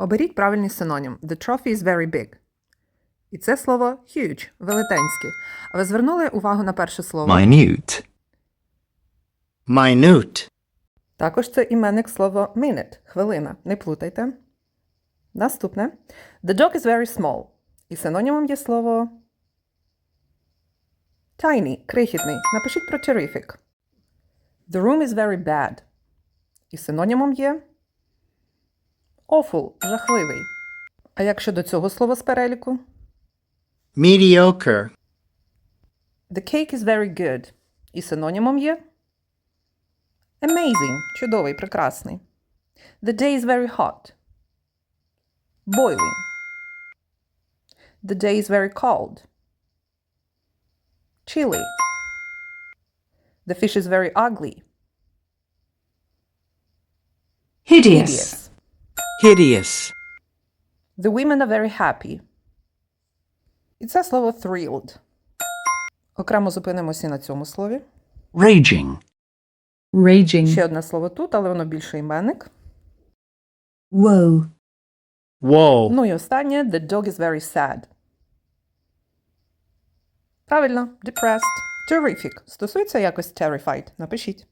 Оберіть правильний синонім. The trophy is very big. І це слово huge, велетенський. А ви звернули увагу на перше слово? minute, minute, Також це іменник слово minute, хвилина. Не плутайте. Наступне. The dog is very small. І синонімом є слово tiny, крихітний. Напишіть про terrific. The room is very bad. І синонімом є awful, жахливий. А як щодо цього слова з переліку? mediocre, The cake is very good. І синонімом є amazing, чудовий, прекрасний. The day is very hot. Boiling. The day is very cold. Chilly. The fish is very ugly. hideous, Hideous. Hideous, The women are very happy. І це слово thrilled. Окремо зупинимося на цьому слові. raging, raging, Ще одне слово тут, але воно більше іменник. woe, woe, Ну і останнє the dog is very sad. Правильно, depressed. Terrific. Стосується якось terrified. Напишіть.